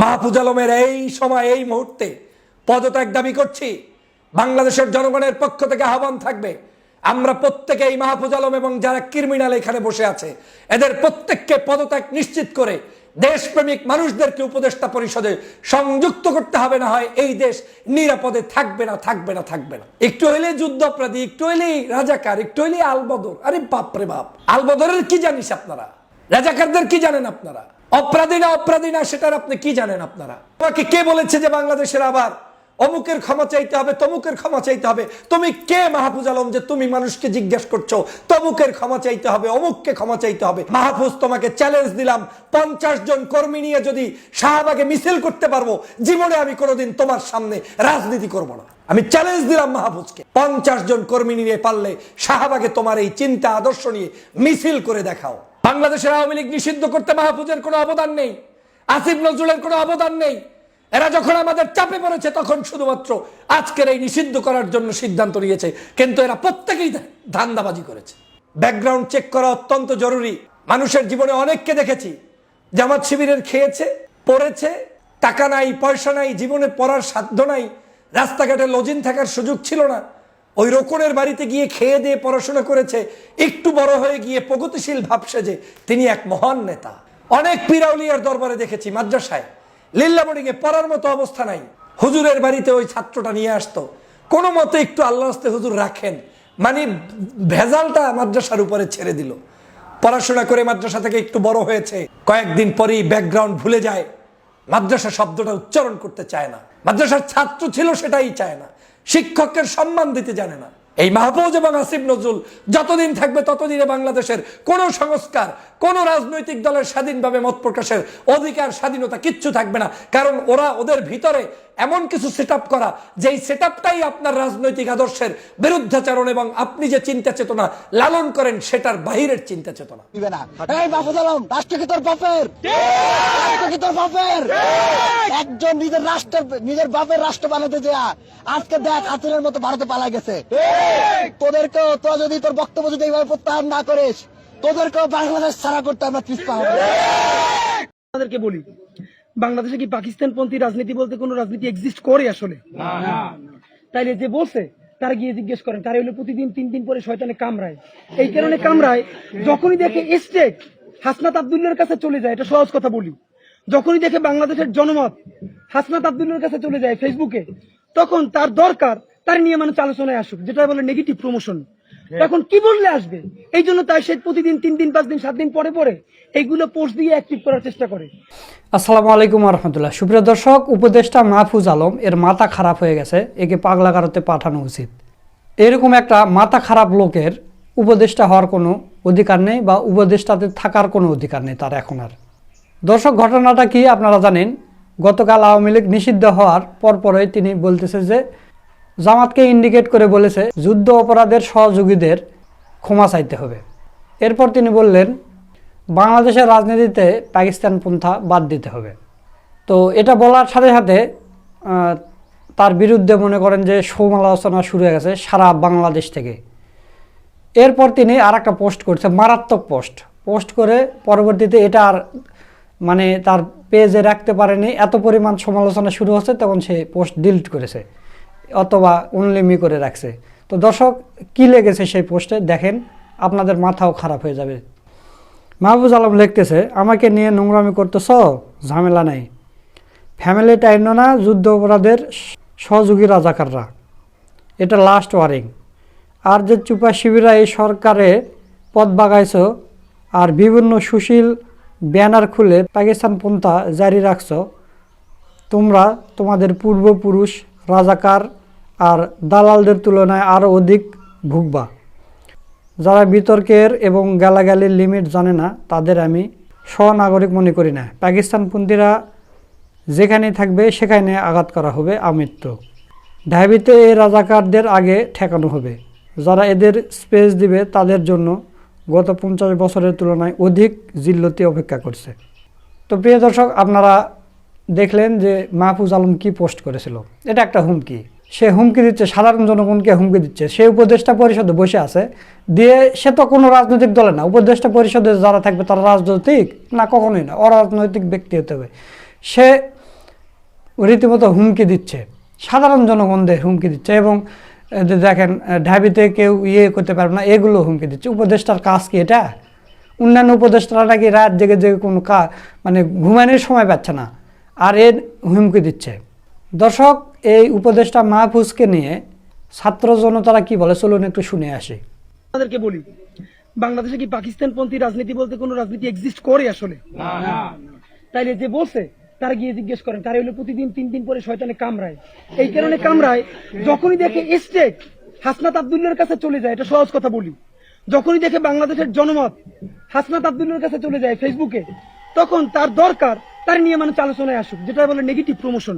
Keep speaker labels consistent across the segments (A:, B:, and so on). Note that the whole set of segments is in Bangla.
A: মাহফুজ আলমের এই সময়, এই মুহূর্তে পদত্যাগ দাবি করছি। বাংলাদেশের জনগণের পক্ষ থেকে আহ্বান থাকবে, আমরা প্রত্যেকে এই মাহফুজ আলম এবং যারা ক্রিমিনাল এখানে বসে আছে, এদের প্রত্যেককে পদত্যাগ নিশ্চিত করে দেশপ্রেমিক মানুষদেরকে উপদেষ্টা পরিষদে সংযুক্ত করতে হবে, না হয় এই দেশ নিরাপদে থাকবে না থাকবে না থাকবে না। একটু হইলে যুদ্ধ অপরাধী, একটু হইলেই রাজাকার, একটু হইলেই আলবদর। আরে বাপরে বাপ। আলবদরের কি জানিস আপনারা? রাজাকারদের কি জানেন আপনারা? অপরাধী না অপরাধী না, সেটার আপনি কি জানেন আপনারা? তোমাকে কে বলেছে যে বাংলাদেশের আবার অমুকের ক্ষমা চাইতে হবে, তমুকের ক্ষমা চাইতে হবে? তুমি কে মাহফুজ আলম যে তুমি মানুষকে জিজ্ঞেস করছ, তমুকের ক্ষমা চাইতে হবে, অমুককে ক্ষমা চাইতে হবে? মাহফুজ, তোমাকে চ্যালেঞ্জ দিলাম, পঞ্চাশ জন কর্মী নিয়ে যদি শাহবাগে মিছিল করতে পারব, জীবনে আমি কোনোদিন তোমার সামনে রাজনীতি করব না। আমি চ্যালেঞ্জ দিলাম মাহফুজকে। পঞ্চাশ জন কর্মী নিয়ে পারলে শাহবাগে তোমার এই চিন্তা, আদর্শ নিয়ে মিছিল করে দেখাও। বাংলাদেশের আওয়ামী লীগ নিষিদ্ধ করতে মাহফুজের কোনো অবদান নেই, আসিফ নজরুলের কোনো অবদান নেই। এরা যখন আমাদের চাপে পড়েছে, তখন শুধুমাত্র আজকের এই নিষিদ্ধ করার জন্য সিদ্ধান্ত নিয়েছে। কিন্তু এরা প্রত্যেকেই ধান্দাবাজি করেছে। ব্যাকগ্রাউন্ড চেক করা অত্যন্ত জরুরি। মানুষের জীবনে অনেককে দেখেছি, জামাত শিবিরের খেয়েছে, পড়েছে, টাকা নাই, পয়সা নাই, জীবনে পড়ার সাধ্য নাই, রাস্তাঘাটে লজিন থাকার সুযোগ ছিল না। ওই রোকনের বাড়িতে গিয়ে খেয়ে দিয়ে পড়াশোনা করেছে, একটু বড় হয়ে গিয়ে প্রগতিশীল ভাব যে তিনি এক মহান নেতা। অনেক পিরাউলিয়ার দরবারে দেখেছি, মাদ্রাসায়। লিল্লামণিকে পড়ার মতো অবস্থা নাই। হুজুরের বাড়িতে ওই ছাত্রটা নিয়ে আসতো। কোনো মতে একটু আল্লাহ হস্তে হুজুর রাখেন। মানে ভেজালটা মাদ্রাসার উপরে ছেড়ে দিল। পড়াশোনা করে মাদ্রাসা থেকে একটু বড় হয়েছে। কয়েকদিন পরেই ব্যাকগ্রাউন্ড ভুলে যায়। মাদ্রাসা শব্দটা উচ্চারণ করতে চায় না। মাদ্রাসার ছাত্র ছিল সেটাই চায় না। শিক্ষকের সম্মান দিতে জানে না। এই মাহফুজ এবং আসিফ নজরুল যতদিন থাকবে ততদিনে বাংলাদেশের কোন সংস্কার, কোন রাজনৈতিক দলের স্বাধীনভাবে মত প্রকাশের অধিকার, স্বাধীনতা কিচ্ছু থাকবে না। কারণ ওরা ওদের ভিতরে এমন কিছু সেট করা, যেই সেট আপনার রাজনৈতিক আদর্শের বিরুদ্ধাচরণ এবং আপনি যে চিন্তা চেতনা লালন করেন, সেটার বাহিরের চিন্তা চেতনা।
B: একজন নিজের রাষ্ট্রের নিজের বাপের রাষ্ট্র বানাতে যা। আজকে দেখ হাতুরের মতো ভারতে পালা গেছে। তোদেরকেও তোরা যদি তোর বক্তব্য যদি এইভাবে প্রত্যাহার না করিস তোদেরকেও বাংলাদেশ ছাড়া করতে আমরা হবে।
C: আপনাদেরকে বলি বাংলাদেশে কি পাকিস্তানপন্থী রাজনীতি বলতে কোনো রাজনীতি এক্সিস্ট করে আসলে? তাইলে যে বলছে তারা গিয়ে জিজ্ঞেস করেন তারা হলো প্রতিদিন তিন দিন পরে শয়তানে কামড়ায়। এই কারণে কামড়ায় যখনই দেখে স্টেট হাসনাত আবদুল্লার কাছে চলে যায় এটা সহজ কথা বলি। যখনই দেখে বাংলাদেশের জনমত হাসনাত আবদুল্লার কাছে চলে যায় ফেসবুকে তখন তার দরকার তার নিয়ে মানুষ আলোচনায় আসুক যেটা বলে নেগেটিভ প্রমোশন তখন কি বললে আসবে? এই জন্য তাই সে প্রতিদিন তিন দিন পাঁচ দিন সাত দিন পরে পরে এইগুলো পোস্ট দিয়ে অ্যাক্টিভ করার চেষ্টা করে।
D: আসসালামু আলাইকুম রহমতুল্লাহ। সুপ্রিয় দর্শক উপদেষ্টা মাহফুজ আলম এর মাথা খারাপ হয়ে গেছে একে পাগলাগারতে পাঠানো উচিত। এরকম একটা মাথা খারাপ লোকের উপদেষ্টা হওয়ার কোনো অধিকার নেই বা উপদেষ্টাতে থাকার কোনো অধিকার নেই তার এখন আর। দর্শক ঘটনাটা কি আপনারা জানেন? গতকাল আওয়ামী লীগ নিষিদ্ধ হওয়ার পরপরই তিনি বলতেছে যে জামাতকে ইন্ডিকেট করে বলেছে যুদ্ধ অপরাধের সহযোগীদের ক্ষমা চাইতে হবে। এরপর তিনি বললেন, বাংলাদেশের রাজনীতিতে পাকিস্তান পন্থা বাদ দিতে হবে। তো এটা বলার সাথে সাথে তার বিরুদ্ধে মনে করেন যে সমালোচনা শুরু হয়ে গেছে সারা বাংলাদেশ থেকে। এরপর তিনি আর একটা পোস্ট করছে, মারাত্মক পোস্ট। পোস্ট করে পরবর্তীতে এটা আর মানে তার পেজে রাখতে পারেনি। এত পরিমাণ সমালোচনা শুরু হচ্ছে, তখন সে পোস্ট ডিলিট করেছে। অথবা উনলিমি করে রাখছে। তো দর্শক, কি লেগেছে সেই পোস্টে? দেখেন, আপনাদের মাথাও খারাপ হয়ে যাবে। মাহবুজ আলম লিখতেছে, আমাকে নিয়ে নোংরামি করতেছ? ঝামেলা নাই। ফ্যামিলি টাইনো না, যুদ্ধ অপরাধের সহযোগী রাজাকাররা। এটা লাস্ট ওয়ারিং আর যে চুপা শিবিরা এই সরকারে পদ বাগাইছ আর বিভিন্ন সুশীল ব্যানার খুলে পাকিস্তান পন্থা জারি রাখছ, তোমরা তোমাদের পূর্বপুরুষ রাজাকার আর দালালদের তুলনায় আরও অধিক ভুগবা। যারা বিতর্কের এবং গালাগালির লিমিট জানে না, তাদের আমি স্বনাগরিক মনে করি না। পাকিস্তানপন্থীরা যেখানে থাকবে, সেখানে আঘাত করা হবে আমৃত্যু। ঢাবিতে এই রাজাকারদের আগে ঠেকানো হবে। যারা এদের স্পেস দিবে, তাদের জন্য গত পঞ্চাশ বছরের তুলনায় অধিক জিল্লতি অপেক্ষা করছে। তো প্রিয় দর্শক, আপনারা দেখলেন যে মাহফুজ আলম কি পোস্ট করেছিল। এটা একটা হুমকি। সে হুমকি দিচ্ছে, সাধারণ জনগণকে হুমকি দিচ্ছে। সে উপদেষ্টা পরিষদে বসে আছে। দিয়ে সে তো কোনো রাজনৈতিক দলে না। উপদেষ্টা পরিষদে যারা থাকবে তারা রাজনৈতিক? না, কখনোই না। অরাজনৈতিক ব্যক্তি হতে হবে। সে রীতিমতো হুমকি দিচ্ছে। সাধারণ জনগণদের হুমকি দিচ্ছে এবং দেখেন ঢাবিতে কেউ ইয়ে করতে পারবে না, এগুলো হুমকি দিচ্ছে। উপদেষ্টার কাজ কি এটা? অন্যান্য উপদেষ্টারা নাকি রাত জেগে জেগে কোনো কা মানে ঘুমানোর সময় পাচ্ছে না। আর এর হুমকি দিচ্ছে। দর্শক এই উপদেষ্টা মাহফুজকে নিয়ে ছাত্র জনতারা কি বলে? চলুন একটু শুনে আসি।
C: আপনাদেরকে বলি বাংলাদেশে কি পাকিস্তানপন্থী রাজনীতি বলতে কোনো রাজনীতি এক্সিস্ট করে আসলে? তাইলে যে বলছে তারা গিয়ে জিজ্ঞেস করেন তারা হলো প্রতিদিন তিন দিন পরে শয়তানে কামড়ায়। এই কারণে কামড়ায় যখনই দেখে স্টেট হাসনাত আবদুল্লার কাছে চলে যায় এটা সহজ কথা বলি যখনই দেখে বাংলাদেশের জনমত হাসনাত আবদুল্লার কাছে চলে যায় ফেসবুকে তখন তার দরকার তার নিয়ে মানুষ আলোচনায় আসুক যেটা বলে নেগেটিভ প্রমোশন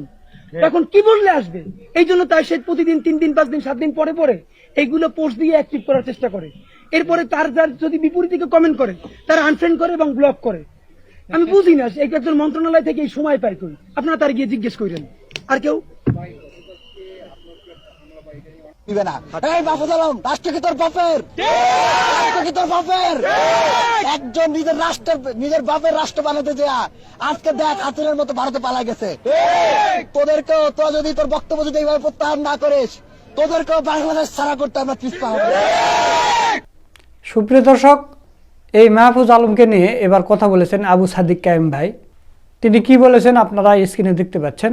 C: তখন কি বললে আসবে? এই জন্য তাই সে প্রতিদিন তিন দিন পাঁচ দিন সাত দিন পরে পরে এইগুলো পোস্ট দিয়ে অ্যাক্টিভ করার চেষ্টা করে। এরপরে তার যার যদি বিপরীত দিকে কমেন্ট করে তারা আনফ্রেন্ড করে এবং ব্লক করে। আমি বুঝি না একজন মন্ত্রণালয় থেকে এই সময় পাই কই? আপনারা তার গিয়ে জিজ্ঞেস করেন আর কেউ?
B: দিবে না। এই মাহফুজ আলম রাষ্ট্র কি তোর বাপের? রাষ্ট্র কি তোর বাপের? একজন নিজের রাষ্ট্র নিজের বাপের রাষ্ট্র বানাতে যা আজকে দেখ হাতিরের মতো ভারতে পালা গেছে। তোদেরকেও তোরা যদি তোর বক্তব্য যদি এইভাবে প্রত্যাহার না করিস তোদেরকেও বাংলাদেশ ছাড়া করতে আমরা পিছপা হবে।
D: সুপ্রিয় দর্শক এই মাহফুজ আলমকে নিয়ে এবার কথা বলেছেন আবু সাদিক কায়েম ভাই। তিনি কি বলেছেন আপনারা স্ক্রিনে দেখতে পাচ্ছেন?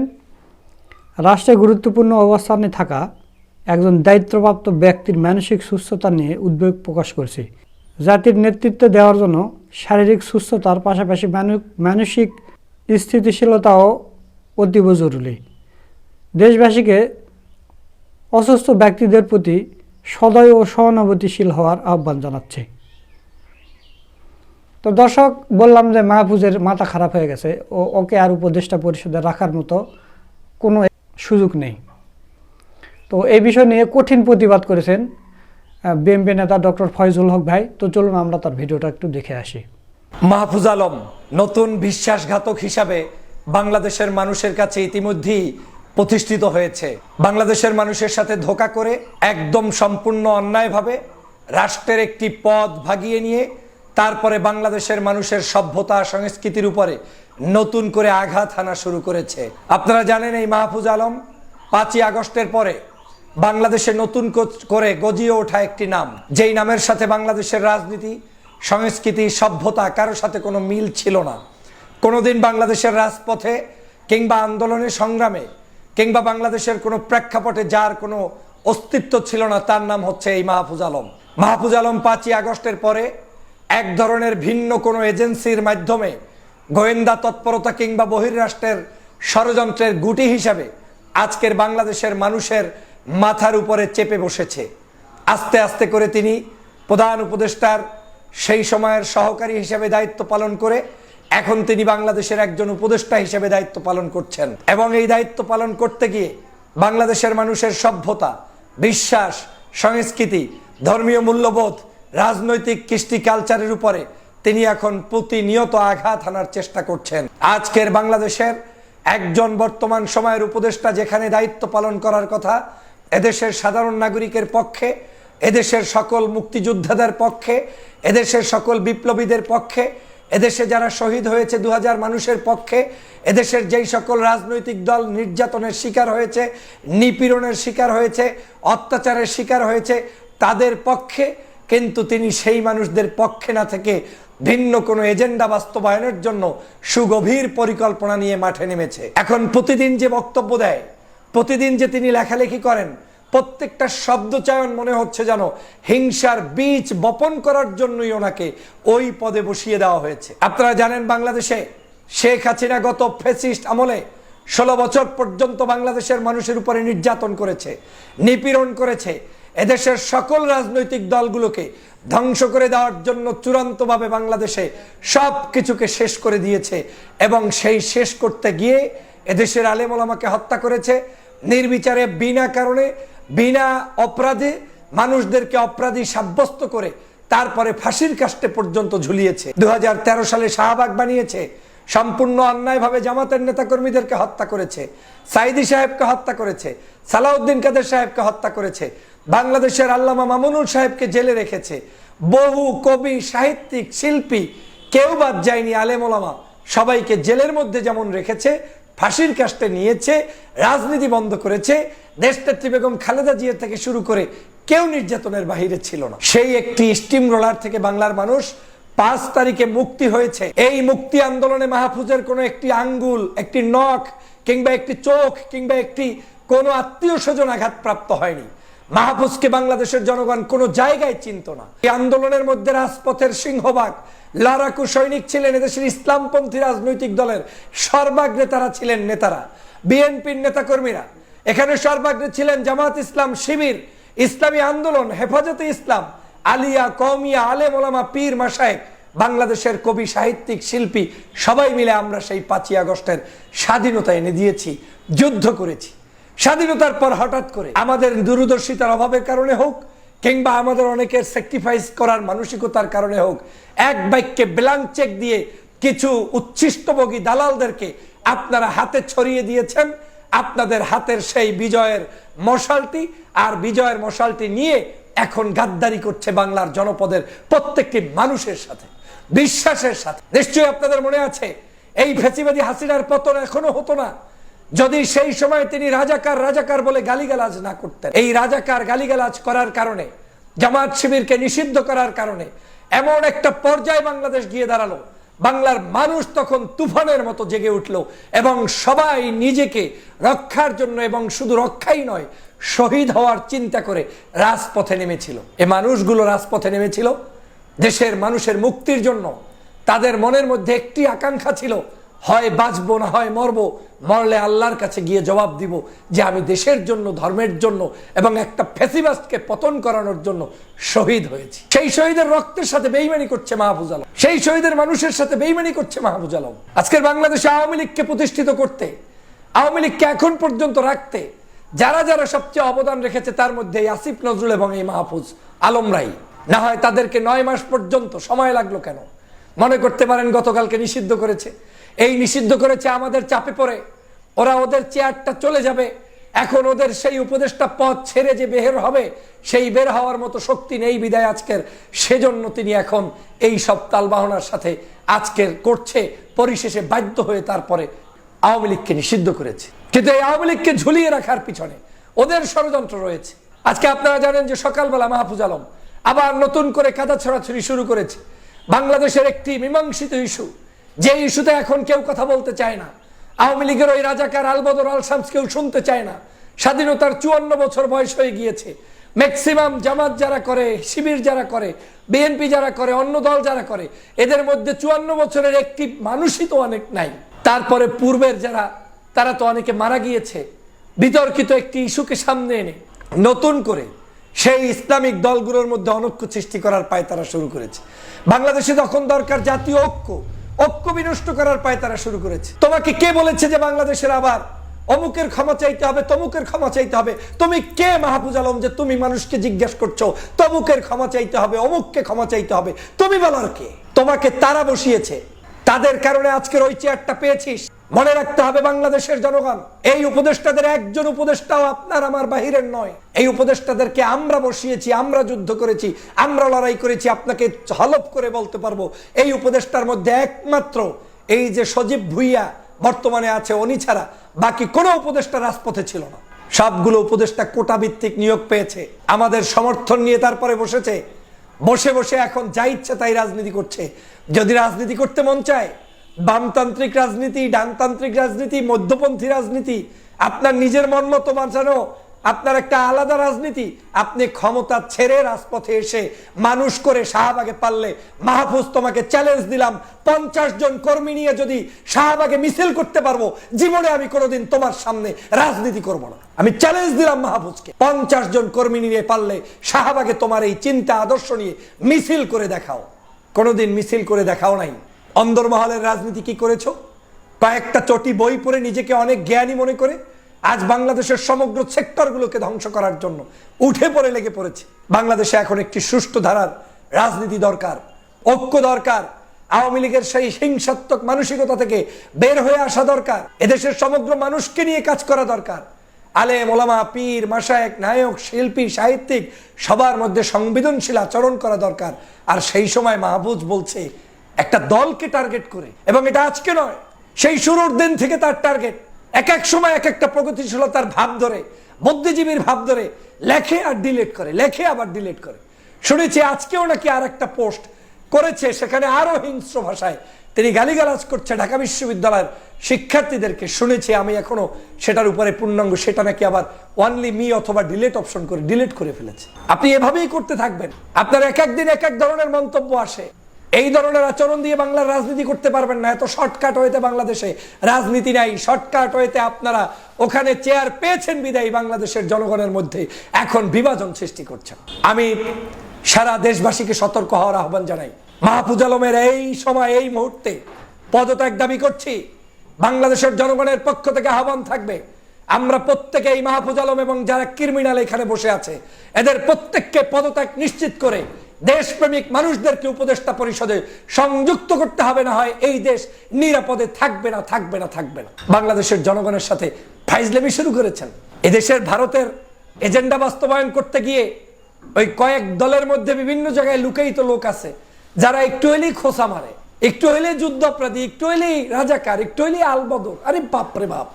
D: রাষ্ট্রে গুরুত্বপূর্ণ অবস্থানে থাকা একজন দায়িত্বপ্রাপ্ত ব্যক্তির মানসিক সুস্থতা নিয়ে উদ্বেগ প্রকাশ করছি। জাতির নেতৃত্ব দেওয়ার জন্য শারীরিক সুস্থতার পাশাপাশি মানু- মানসিক স্থিতিশীলতাও অতীব জরুরি। দেশবাসীকে অসুস্থ ব্যক্তিদের প্রতি সদয় ও সহানুভূতিশীল হওয়ার আহ্বান জানাচ্ছে। তো দর্শক, বললাম যে মাহফুজের মাথা খারাপ হয়ে গেছে ও ওকে আর উপদেষ্টা পরিষদে রাখার মতো কোনো সুযোগ নেই। তো এই বিষয় নিয়ে কঠিন প্রতিবাদ করেছেন বিএমপি নেতা ডক্টর ফয়জুল হক ভাই। তো চলুন আমরা তার ভিডিওটা একটু দেখে আসি।
A: মাহফুজ আলম, নতুন বিশ্বাসঘাতক হিসাবে বাংলাদেশের মানুষের কাছে ইতিমধ্যেই প্রতিষ্ঠিত হয়েছে। বাংলাদেশের মানুষের সাথে ধোকা করে একদম সম্পূর্ণ অন্যায়ভাবে রাষ্ট্রের একটি পদ ভাগিয়ে নিয়ে তারপরে বাংলাদেশের মানুষের সভ্যতা সংস্কৃতির উপরে নতুন করে আঘাত হানা শুরু করেছে। আপনারা জানেন এই মাহফুজ আলম পাঁচই আগস্টের পরে বাংলাদেশে নতুন করে গজিয়ে ওঠা একটি নাম। যেই নামের সাথে বাংলাদেশের রাজনীতি, সংস্কৃতি, সভ্যতা কারও সাথে কোনো মিল ছিল না। কোনোদিন বাংলাদেশের রাজপথে কিংবা আন্দোলনের সংগ্রামে কিংবা বাংলাদেশের কোনো প্রেক্ষাপটে যার কোনো অস্তিত্ব ছিল না, তার নাম হচ্ছে এই মাহফুজ আলম। মাহফুজ আলম পাঁচই আগস্টের পরে এক ধরনের ভিন্ন কোনো এজেন্সির মাধ্যমে গোয়েন্দা তৎপরতা কিংবা বহির্রাষ্ট্রের ষড়যন্ত্রের গুটি হিসাবে আজকের বাংলাদেশের মানুষের মাথার উপরে চেপে বসেছে। আস্তে আস্তে করে তিনি প্রধান উপদেষ্টার সেই সময়ের সহকারী হিসেবে দায়িত্ব পালন করে এখন তিনি বাংলাদেশের একজন উপদেষ্টা হিসেবে দায়িত্ব পালন করছেন। এবং এই দায়িত্ব পালন করতে গিয়ে বাংলাদেশের মানুষের সভ্যতা, বিশ্বাস, সংস্কৃতি, ধর্মীয় মূল্যবোধ, রাজনৈতিক কৃষ্টি কালচারের উপরে তিনি এখন প্রতিনিয়ত আঘাত হানার চেষ্টা করছেন। আজকের বাংলাদেশের একজন বর্তমান সময়ের উপদেষ্টা যেখানে দায়িত্ব পালন করার কথা এদেশের সাধারণ নাগরিকের পক্ষে, এদেশের সকল মুক্তিযোদ্ধাদের পক্ষে, এদেশের সকল বিপ্লবীদের পক্ষে, এদেশে যারা শহীদ হয়েছে দু হাজার মানুষের পক্ষে, এদেশের যেই সকল রাজনৈতিক দল নির্যাতনের শিকার হয়েছে, নিপীড়নের শিকার হয়েছে, অত্যাচারের শিকার হয়েছে, তাদের পক্ষে কিন্তু তিনি সেই মানুষদের পক্ষে না থেকে ভিন্ন কোনো এজেন্ডা বাস্তবায়নের জন্য সুগভীর পরিকল্পনা নিয়ে মাঠে নেমেছে। এখন প্রতিদিন যে বক্তব্য দেয় প্রতিদিন যে তিনি লেখালেখি করেন, প্রত্যেকটা শব্দ চয়ন মনে হচ্ছে যেন হিংসার বীজ বপন করার জন্যই ওনাকে ওই পদে বসিয়ে দেওয়া হয়েছে। আপনারা জানেন বাংলাদেশে শেখ হাসিনা গত ফেসিস্ট আমলে ষোলো বছর পর্যন্ত বাংলাদেশের মানুষের উপরে নির্যাতন করেছে, নিপীড়ন করেছে। এদেশের সকল রাজনৈতিক দলগুলোকে ধ্বংস করে দেওয়ার জন্য চূড়ান্তভাবে বাংলাদেশে সব কিছুকে শেষ করে দিয়েছে এবং সেই শেষ করতে গিয়ে এদেশের আলেমোলামাকে হত্যা করেছে। নির্বিচারে, বিনা কারণে, বিনা অপরাধে মানুষদেরকে অপরাধী সাব্যস্ত করে তারপরে ফাঁসির কাস্টে পর্যন্ত ঝুলিয়েছে। দুহাজার তেরো সালে শাহবাগ বানিয়েছে। সম্পূর্ণ অন্যায়ভাবে জামাতের নেতাকর্মীদেরকে হত্যা করেছে। সাইদি সাহেবকে হত্যা করেছে। সালাউদ্দিন কাদের সাহেবকে হত্যা করেছে। বাংলাদেশের আল্লামা মামুনুল সাহেবকে জেলে রেখেছে। বহু কবি, সাহিত্যিক, শিল্পী, কেউ বাদ যায়নি আলেমোলামা সবাইকে জেলের মধ্যে যেমন রেখেছে ফাঁসির কাস্টে নিয়েছে, রাজনীতি বন্ধ করেছে দেশনেত্রী বেগম খালেদা জিয়া থেকে শুরু করে কেউ নির্যাতনের বাহিরে ছিল না। সেই একটি স্টিম রোলার থেকে বাংলার মানুষ পাঁচ তারিখে মুক্তি হয়েছে। এই মুক্তি আন্দোলনে মাহফুজের কোনো একটি আঙ্গুল, একটি নখ, কিংবা একটি চোখ, কিংবা একটি কোনো আত্মীয় স্বজন আঘাতপ্রাপ্ত হয়নি। মাহফুজকে বাংলাদেশের জনগণ কোনো জায়গায় চিনত না। এই আন্দোলনের মধ্যে রাজপথের সিংহবাগ লড়াকু সৈনিক ছিলেন এদেশের ইসলামপন্থী রাজনৈতিক দলের সর্বাগ্রে তারা ছিলেন নেতারা, বিএনপির নেতাকর্মীরা। এখানে সর্বাগ্রে ছিলেন জামাত ইসলাম শিবির, ইসলামী আন্দোলন, হেফাজতে ইসলাম, আলিয়া কৌমিয়া আলে মোলামা পীর মাসায়েক বাংলাদেশের কবি, সাহিত্যিক, শিল্পী, সবাই মিলে আমরা সেই পাঁচই আগস্টের স্বাধীনতা এনে দিয়েছি, যুদ্ধ করেছি। স্বাধীনতার পর হঠাৎ করে আমাদের দূরদর্শিতার অভাবের কারণে হোক কিংবা আমাদের অনেকের স্যাক্রিফাইস করার মানসিকতার কারণে হোক, এক বাক্যে ব্ল্যাঙ্ক চেক দিয়ে কিছু উচ্ছিষ্টভোগী দালালদেরকে আপনারা হাতে ছড়িয়ে দিয়েছেন, আপনাদের হাতের সেই বিজয়ের মশালটি, আর বিজয়ের মশালটি নিয়ে এখন গাদ্দারি করছে বাংলার জনপদের প্রত্যেকটি মানুষের সাথে, বিশ্বাসের সাথে। নিশ্চয়ই আপনাদের মনে আছে, এই ফেসিবাদী হাসিনার পতন এখনও হতো না। যদি সেই সময় তিনি রাজাকার রাজাকার বলে গালিগালাজ না করতেন। এই রাজাকার গালিগালাজ করার কারণে জামাত শিবিরকে নিষিদ্ধ করার কারণে, এমন একটা পর্যায়ে বাংলাদেশ গিয়ে দাঁড়াল। বাংলার মানুষ তখন তুফানের মতো জেগে উঠল এবং সবাই নিজেকে রক্ষার জন্য এবং শুধু রক্ষাই নয়, শহীদ হওয়ার চিন্তা করে রাজপথে নেমেছিল। এ মানুষগুলো রাজপথে নেমেছিল। দেশের মানুষের মুক্তির জন্য তাদের মনের মধ্যে একটি আকাঙ্ক্ষা ছিল হয় বাঁচবো না হয় মরবো, মরলে আল্লাহর কাছে গিয়ে জবাব দিব যে আমি দেশের জন্য, ধর্মের জন্য এবং একটা ফেসিবাস্টকে পতন করানোর জন্য শহীদ হয়েছি। সেই শহীদের রক্তের সাথে বেইমানি করছে মাহফুজ আলম। সেই শহীদের মানুষের সাথে বেইমানি করছে মাহফুজ আলম। আজকের বাংলাদেশে আওয়ামী লীগকে প্রতিষ্ঠিত করতে, আওয়ামী লীগকে এখন পর্যন্ত রাখতে, যারা যারা সবচেয়ে অবদান রেখেছে তার মধ্যে এই আসিফ নজরুল এবং এই মাহফুজ আলমরাই। না হয় তাদেরকে নয় মাস পর্যন্ত সময় লাগল কেন? মনে করতে পারেন গতকালকে নিষিদ্ধ করেছে। এই নিষিদ্ধ করেছে আমাদের চাপে পড়ে। ওরা ওদের চেয়ারটা চলে যাবে। এখন ওদের সেই উপদেশটা পথ ছেড়ে যে বের হবে, সেই বের হওয়ার মতো শক্তি নেই বিদায় আজকের। সেজন্য তিনি এখন এই সব তালবাহনার সাথে আজকের করছে, পরিশেষে বাধ্য হয়ে তারপরে আওয়ামী লীগকে নিষিদ্ধ করেছে। কিন্তু এই আওয়ামী লীগকে ঝুলিয়ে রাখার পিছনে ওদের ষড়যন্ত্র রয়েছে। আজকে আপনারা জানেন যে সকালবেলা মাহফুজ আলম আবার নতুন করে কাদা ছড়াছড়ি শুরু করেছে। বাংলাদেশের একটি মীমাংসিত ইস্যু। যে ইস্যুতে এখন কেউ কথা বলতে চায় না। আওয়ামী লীগের ওই রাজাকার আলবদর আল শামস কেউ শুনতে চায় না। স্বাধীনতার চুয়ান্ন বছর বয়স হয়ে গিয়েছে। ম্যাক্সিমাম জামাত যারা করে, শিবির যারা করে, বিএনপি যারা করে, অন্য দল যারা করে, এদের মধ্যে চুয়ান্ন বছরের একটি মানুষই তো অনেক নাই। তারপরে পূর্বের যারা, তারা তো অনেকে মারা গিয়েছে। বিতর্কিত একটি ইস্যুকে সামনে এনে নতুন করে সেই ইসলামিক দলগুলোর মধ্যে অনৈক্য সৃষ্টি করার পায় তারা শুরু করেছে। বাংলাদেশে যখন দরকার জাতীয় ঐক্য ঐক্য বিনষ্ট করার পায় তারা শুরু করেছে। তোমাকে কে বলেছে যে বাংলাদেশের আবার অমুকের ক্ষমা চাইতে হবে, তমুকের ক্ষমা চাইতে হবে? তুমি কে মাহফুজ আলম যে তুমি মানুষকে জিজ্ঞেস করছ, তমুকের ক্ষমা চাইতে হবে, অমুককে ক্ষমা চাইতে হবে? তুমি বলার কে? তোমাকে তারা বসিয়েছে। তাদের কারণে আজকের ওই চেয়ারটা পেয়েছিস। মনে রাখতে হবে বাংলাদেশের জনগণ, এই উপদেষ্টাদের একজন উপদেষ্টাও আপনার আমার বাহিরের নয়। এই উপদেষ্টাদেরকে আমরা বসিয়েছি, আমরা যুদ্ধ করেছি, আমরা লড়াই করেছি, আপনাকে হলফ করে বলতে পারব। এই উপদেষ্টার মধ্যে একমাত্র এই যে সজীব ভুইয়া বর্তমানে আছে, উনি ছাড়া বাকি কোনো উপদেষ্টা রাজপথে ছিল না। সবগুলো উপদেষ্টা কোটা ভিত্তিক নিয়োগ পেয়েছে, আমাদের সমর্থন নিয়ে তারপরে বসেছে। বসে বসে এখন যা ইচ্ছে তাই রাজনীতি করছে। যদি রাজনীতি করতে মন চায় বামতান্ত্রিক রাজনীতি, ডানতান্ত্রিক রাজনীতি, মধ্যপন্থী রাজনীতি, আপনার নিজের মন মতো বাঁচানো, আপনার একটা আলাদা রাজনীতি, আপনি ক্ষমতা ছেড়ে রাজপথে এসে মানুষ করে শাহবাগে পারলে মাহফুজ তোমাকে চ্যালেঞ্জ দিলাম, পঞ্চাশ জন কর্মী নিয়ে যদি শাহবাগে মিছিল করতে পারব, জীবনে আমি কোনোদিন তোমার সামনে রাজনীতি করব না। আমি চ্যালেঞ্জ দিলাম মাহফুজকে, পঞ্চাশ জন কর্মী নিয়ে পারলে শাহবাগে তোমার এই চিন্তা, আদর্শ নিয়ে মিছিল করে দেখাও। কোনোদিন মিছিল করে দেখাও নাই। অন্দরমহলের রাজনীতি কি করেছ? কয়েকটা চটি বই পড়ে নিজেকে অনেক জ্ঞানী মনে করে আজ বাংলাদেশের সমগ্র সেক্টরগুলোকে ধ্বংস করার জন্য উঠে পড়ে লেগে পড়েছে। বাংলাদেশে এখন একটি সুষ্ঠু ধারার রাজনীতি দরকার, ঐক্য দরকার, আওয়ামী লীগের সেই হিংসাত্মক মানসিকতা থেকে বের হয়ে আসা দরকার, এদেশের সমগ্র মানুষকে নিয়ে কাজ করা দরকার। আলেম, ওলামা, পীর মাসায়েক নায়ক, শিল্পী, সাহিত্যিক সবার মধ্যে সংবেদনশীল আচরণ করা দরকার। আর সেই সময় মাহবুজ বলছে একটা দলকে টার্গেট করে। এবং এটা আজকে নয়, সেই শুরুর দিন থেকে তার টার্গেট এক এক সময় এক একটা প্রগতিশীলতার ভাব ধরে, বুদ্ধিজীবীর ভাব ধরে, লেখে আর ডিলেট করে, লেখে আবার ডিলেট করে। শুনেছি আজকেও নাকি আর একটা পোস্ট করেছে, সেখানে আরও হিংস্র ভাষায় তিনি গালিগালাজ করছে ঢাকা বিশ্ববিদ্যালয়ের শিক্ষার্থীদেরকে। শুনেছি আমি এখনও সেটার উপরে পূর্ণাঙ্গ, সেটা নাকি আবার ওয়ানলি মি অথবা ডিলেট অপশন করে ডিলেট করে ফেলেছে। আপনি এভাবেই করতে থাকবেন। আপনার এক একদিন এক এক ধরনের মন্তব্য আসে। এই ধরনের আচরণ দিয়ে বাংলার রাজনীতি করতে পারবেন না। এত শর্টকাট হইতে বাংলাদেশে রাজনীতি নাই। শর্টকাট হইতে আপনারা ওখানে চেয়ার পেয়েছেন বিদায়ী বাংলাদেশের জনগণের মধ্যে। এখন বিভাজন সৃষ্টি করছেন। আমি সারা দেশবাসীকে সতর্ক হওয়ার আহ্বান জানাই। মাহফুজ আলমের এই সময়, এই মুহূর্তে পদত্যাগ দাবি করছি। বাংলাদেশের জনগণের পক্ষ থেকে আহ্বান থাকবে। আমরা প্রত্যেকে এই মাহফুজ আলম এবং যারা ক্রিমিনাল এখানে বসে আছে, এদের প্রত্যেককে পদত্যাগ নিশ্চিত করে দেশপ্রেমিক মানুষদেরকে উপদেষ্টা পরিষদে সংযুক্ত করতে হবে, না হয় এই দেশ নিরাপদে থাকবে না থাকবে না থাকবে না। বাংলাদেশের জনগণের সাথে ফাইজলেমি শুরু করেছেন। এদেশের ভারতের এজেন্ডা বাস্তবায়ন করতে গিয়ে ওই কয়েক দলের মধ্যে বিভিন্ন জায়গায় লুকায়িত লোক আছে, যারা একটু হলেই খোসা মারে, একটু হলে যুদ্ধ অপরাধী একটু হলেই রাজাকার, একটু হলেই আলবদর। আরে বাপ রে বাপ,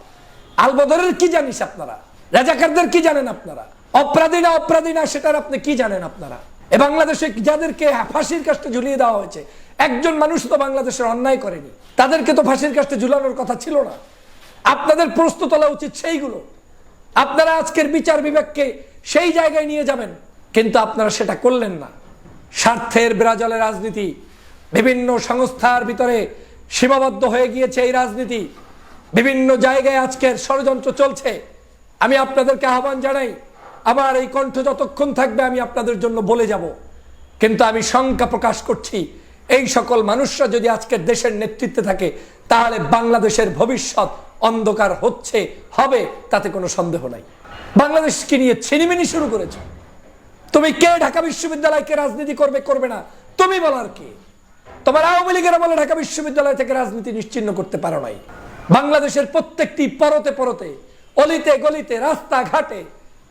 A: আলবদরের কি জানিস আপনারা? রাজাকারদের কি জানেন আপনারা? অপরাধী না অপরাধী না, সেটার আপনি কি জানেন আপনারা? এ বাংলাদেশে যাদেরকে ফাঁসির কাজটা ঝুলিয়ে দেওয়া হয়েছে, একজন মানুষ তো বাংলাদেশের অন্যায় করেনি। তাদেরকে তো ফাঁসির কাজটা ঝুলানোর কথা ছিল না। আপনাদের প্রশ্ন তোলা উচিত সেইগুলো। আপনারা আজকের বিচার বিভাগকে সেই জায়গায় নিয়ে যাবেন, কিন্তু আপনারা সেটা করলেন না। স্বার্থের বিরাজলে রাজনীতি, বিভিন্ন সংস্থার ভিতরে সীমাবদ্ধ হয়ে গিয়েছে এই রাজনীতি। বিভিন্ন জায়গায় আজকের ষড়যন্ত্র চলছে। আমি আপনাদেরকে আহ্বান জানাই আমার এই কণ্ঠ যতক্ষণ থাকবে আমি আপনাদের জন্য বলে যাব। কিন্তু আমি শঙ্কা প্রকাশ করছি, এই সকল মানুষরা যদি আজকের দেশের নেতৃত্বে থাকে, তাহলে বাংলাদেশের ভবিষ্যৎ অন্ধকার হচ্ছে, হবে, তাতে কোনো সন্দেহ নাই। বাংলাদেশকে নিয়ে ছিনিমিনি শুরু করেছে। তুমি কে? ঢাকা বিশ্ববিদ্যালয়কে রাজনীতি করবে করবে না। তুমি বলার কে? তোমার আওয়ামী লীগেরা বলে ঢাকা বিশ্ববিদ্যালয় থেকে রাজনীতি নিশ্চিন্ন করতে পারো নাই। বাংলাদেশের প্রত্যেকটি পরতে পরতে, অলিতে গলিতে রাস্তা ঘাটে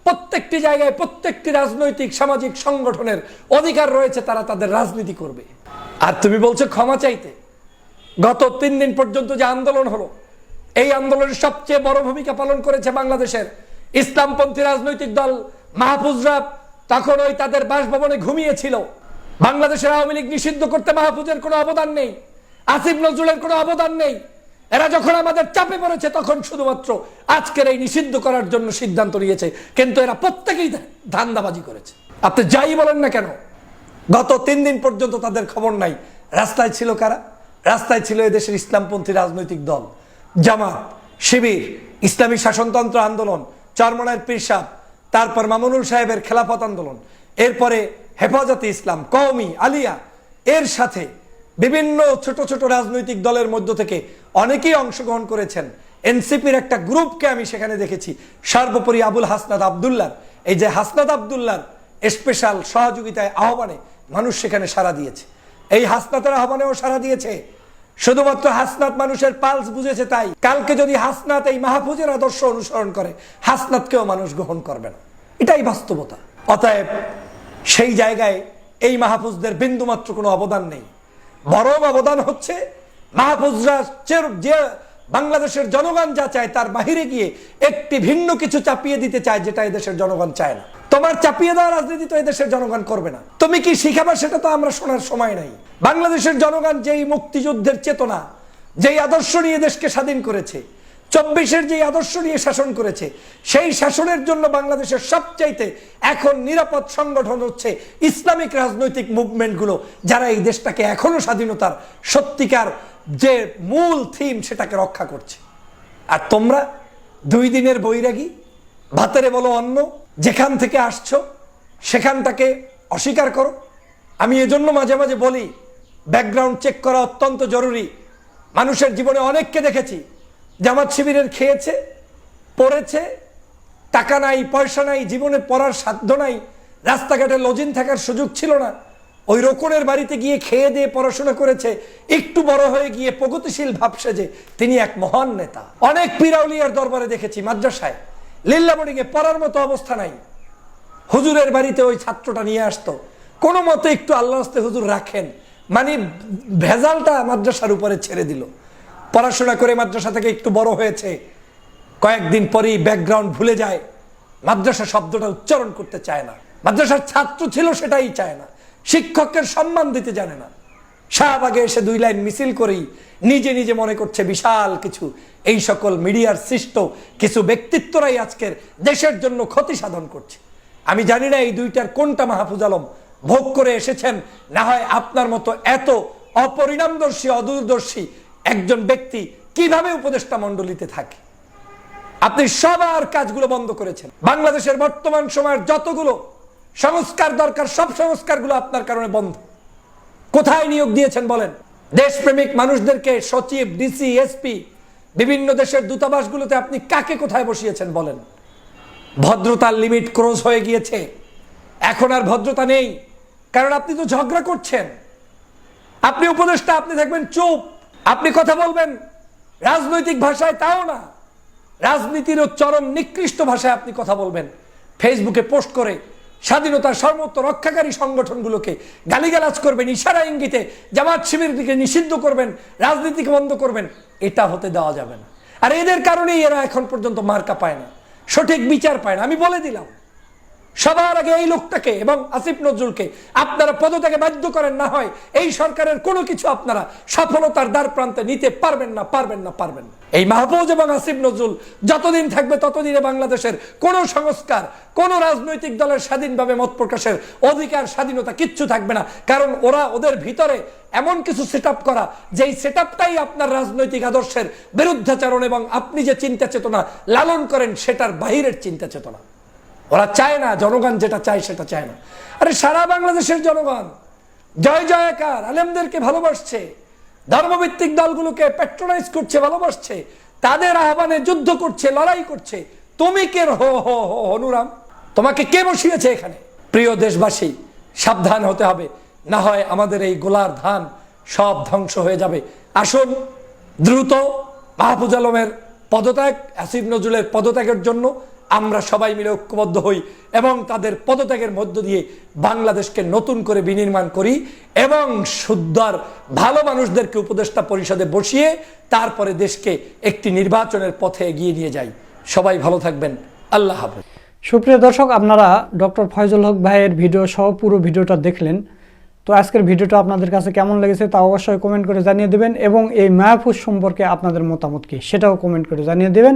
A: প্রত্যেকটি জায়গায় প্রত্যেকটি রাজনৈতিক, সামাজিক সংগঠনের অধিকার রয়েছে, তারা তাদের রাজনীতি করবে। আর তুমি বলছো ক্ষমা চাইতে। গত তিন দিন পর্যন্ত যে আন্দোলন হলো, এই আন্দোলনের সবচেয়ে বড় ভূমিকা পালন করেছে বাংলাদেশের ইসলামপন্থী রাজনৈতিক দল মাহফুজরা। তখন ওই তাদের বাসভবনে ঘুমিয়েছিল। বাংলাদেশের আওয়ামী লীগ নিষিদ্ধ করতে মাহফুজের কোনো অবদান নেই, আসিফ নজরুলের কোনো অবদান নেই। এরা যখন আমাদের চাপে পড়েছে, তখন শুধুমাত্র আজকের এই নিষিদ্ধ করার জন্য সিদ্ধান্ত নিয়েছে। কিন্তু এরা প্রত্যেকেই ধান্দাবাজি করেছে। আপনি যাই বলেন না কেন, গত তিন দিন পর্যন্ত তাদের খবর নাই। রাস্তায় ছিল কারা? রাস্তায় ছিল এদেশের ইসলামপন্থী রাজনৈতিক দল। জামাত, শিবির, ইসলামী শাসনতন্ত্র আন্দোলন চরমনায়ের পীরসাব তারপর মামুনুল সাহেবের খেলাফত আন্দোলন, এরপরে হেফাজতে ইসলাম, কওমি, আলিয়া, এর সাথে বিভিন্ন ছোট ছোট রাজনৈতিক দলের মধ্য থেকে অনেকেই অংশগ্রহণ করেছেন। এনসিপির একটা গ্রুপকে আমি সেখানে দেখেছি। সর্বোপরি আবুল হাসনাদ আবদুল্লার। এই যে হাসনাদ আবদুল্লার স্পেশাল সহযোগিতায় আহ্বানে মানুষ সেখানে সাড়া দিয়েছে। এই হাসনাতের আহ্বানেও সাড়া দিয়েছে। শুধুমাত্র হাসনাত মানুষের পালস বুঝেছে তাই। কালকে যদি হাসনাত এই মাহফুজের আদর্শ অনুসরণ করে, হাসনাতকেও মানুষ গ্রহণ করবে না। এটাই বাস্তবতা। অতএব সেই জায়গায় এই মাহফুজদের বিন্দুমাত্র কোনো অবদান নেই। বরং অবদান হচ্ছে। মাহফুজরা যে- বাংলাদেশের জনগণ যা চায় তার বাহিরে গিয়ে একটি ভিন্ন কিছু চাপিয়ে দিতে চায় যেটা এদেশের জনগণ চায় না। তোমার চাপিয়ে দেওয়া রাজনীতি তো এদেশের জনগণ করবে না। তুমি কি শিখাবার সেটা তো আমরা শোনার সময় নাই। বাংলাদেশের জনগণ যেই মুক্তিযুদ্ধের চেতনা, যেই আদর্শ নিয়ে দেশকে স্বাধীন করেছে চব্বিশের যে আদর্শ নিয়ে শাসন করেছে, সেই শাসনের জন্য বাংলাদেশের সবচাইতে এখন নিরাপদ সংগঠন হচ্ছে ইসলামিক রাজনৈতিক মুভমেন্টগুলো, যারা এই দেশটাকে এখনও স্বাধীনতার সত্যিকার যে মূল থিম সেটাকে রক্ষা করছে। আর তোমরা দুই দিনের বৈরাগী, ভাতেরে বলো অন্য যেখান থেকে আসছো সেখানটাকে অস্বীকার করো। আমি এজন্য মাঝে মাঝে বলি, ব্যাকগ্রাউন্ড চেক করা অত্যন্ত জরুরি। মানুষের জীবনে অনেককে দেখেছি জামাত শিবিরের খেয়েছে, পড়েছে, টাকা নাই, পয়সা নাই, জীবনে পড়ার সাধ্য নাই, রাস্তাঘাটে লজিন থাকার সুযোগ ছিল না। ওই রোকনের বাড়িতে গিয়ে খেয়ে দিয়ে পড়াশোনা করেছে, একটু বড় হয়ে গিয়ে প্রগতিশীল ভাবছে যে তিনি এক মহান নেতা। অনেক পিরাউলিয়ার দরবারে দেখেছি, মাদ্রাসায়। লিল্লামণিকে পড়ার মতো অবস্থা নাই। হুজুরের বাড়িতে ওই ছাত্রটা নিয়ে আসতো। কোনো মতে একটু আল্লাহ হুজুর রাখেন। মানে ভেজালটা মাদ্রাসার উপরে ছেড়ে দিল। পড়াশোনা করে মাদ্রাসা থেকে একটু বড় হয়েছে, কয়েকদিন পরেই ব্যাকগ্রাউন্ড ভুলে যায়, মাদ্রাসা শব্দটা উচ্চারণ করতে চায় না। মাদ্রাসার ছাত্র ছিল সেটাই চায় না, শিক্ষকের সম্মান দিতে জানে না। শাহবাগে এসে দুই লাইন মিছিল করেই নিজে নিজে মনে করছে বিশাল কিছু। এই সকল মিডিয়ার সৃষ্ট কিছু ব্যক্তিত্বরাই আজকের দেশের জন্য ক্ষতি সাধন করছে। আমি জানি না এই দুইটার কোনটা মাহফুজ আলম ভোগ করে এসেছেন, না হয় আপনার মতো এত অপরিণামদর্শী, অদূরদর্শী একজন ব্যক্তি কীভাবে উপদেষ্টা মণ্ডলীতে থাকে? আপনি সবার কাজগুলো বন্ধ করেছেন। বাংলাদেশের বর্তমান সময়ের যতগুলো সংস্কার দরকার, সব সংস্কারগুলো আপনার কারণে বন্ধ। কোথায় নিয়োগ দিয়েছেন বলেন? দেশপ্রেমিক মানুষদেরকে সচিব, ডিসি, এসপি, বিভিন্ন দেশের দূতাবাসগুলোতে আপনি কাকে কোথায় বসিয়েছেন বলেন? ভদ্রতার লিমিট ক্রস হয়ে গিয়েছে। এখন আর ভদ্রতা নেই, কারণ আপনি তো ঝগড়া করছেন। আপনি উপদেষ্টা, আপনি থাকবেন চুপ। আপনি কথা বলবেন, রাজনৈতিক ভাষায় তাও না। রাজনীতিরও চরম নিকৃষ্ট ভাষায় আপনি কথা বলবেন। ফেসবুকে পোস্ট করে স্বাধীনতার সর্বোচ্চ রক্ষাকারী সংগঠনগুলোকে গালিগালাজ করবেন, ইশারা ইঙ্গিতে জামাত শিবিরকে নিষিদ্ধ করবেন, রাজনীতিকে বন্ধ করবেন, এটা হতে দেওয়া যাবে না। আর এদের কারণেই এরা এখন পর্যন্ত মার্কা পায় না, সঠিক বিচার পায় না। আমি বলে দিলাম সবার আগে এই লোকটাকে এবং আসিফ নজরুলকে আপনারা পদত্যাগে বাধ্য করেন, না হয় এই সরকারের কোনো কিছু আপনারা সফলতার দ্বার প্রান্তে নিতে পারবেন না পারবেন না পারবেন না। এই মাহফুজ এবং আসিফ নজরুল যতদিন থাকবে ততদিনে বাংলাদেশের কোন সংস্কার, কোন রাজনৈতিক দলের স্বাধীনভাবে মত প্রকাশের অধিকার, স্বাধীনতা কিচ্ছু থাকবে না। কারণ ওরা ওদের ভিতরে এমন কিছু সেট করা, যেই সেট আপটাই আপনার রাজনৈতিক আদর্শের বিরুদ্ধাচরণ এবং আপনি যে চিন্তা চেতনা লালন করেন, সেটার বাহিরের চিন্তা চেতনা। ওরা চায় না, জনগণ যেটা চায় সেটা চায় না। আরে সারা বাংলাদেশের জনগণ, জয় জয়কার, আলেমদেরকে ভালোবাসছে, ধর্মভিত্তিক দলগুলোকে প্যাট্রোনাইজ করছে, ভালোবাসছে, তাদের আহ্বানে যুদ্ধ করছে, লড়াই করছে। তুমি কে হো হো হো হনুরাম তোমাকে কে বসিয়েছে এখানে? প্রিয় দেশবাসী, সাবধান হতে হবে, না হয় আমাদের এই গোলার ধান সব ধ্বংস হয়ে যাবে। আসুন, দ্রুত মাহফুজ আলমের পদত্যাগ, আসিফ নজরুলের পদত্যাগের জন্য আমরা সবাই মিলে ঐক্যবদ্ধ হই এবং তাদের পদত্যাগের মধ্য দিয়ে বাংলাদেশকে নতুন করে বিনির্মাণ করি এবং শুদ্ধার ভালো মানুষদেরকে উপদেষ্টা পরিষদে বসিয়ে তারপরে দেশকে একটি নির্বাচনের পথে এগিয়ে নিয়ে যাই। সবাই ভালো থাকবেন। আল্লাহ হাফেজ।
D: সুপ্রিয় দর্শক, আপনারা ডক্টর ফয়জুল হক ভাইয়ের ভিডিও সহ পুরো ভিডিওটা দেখলেন। তো আজকের ভিডিওটা আপনাদের কাছে কেমন লেগেছে তা অবশ্যই কমেন্ট করে জানিয়ে দেবেন এবং এই মায়াফুজ সম্পর্কে আপনাদের মতামত কী সেটাও কমেন্ট করে জানিয়ে দেবেন।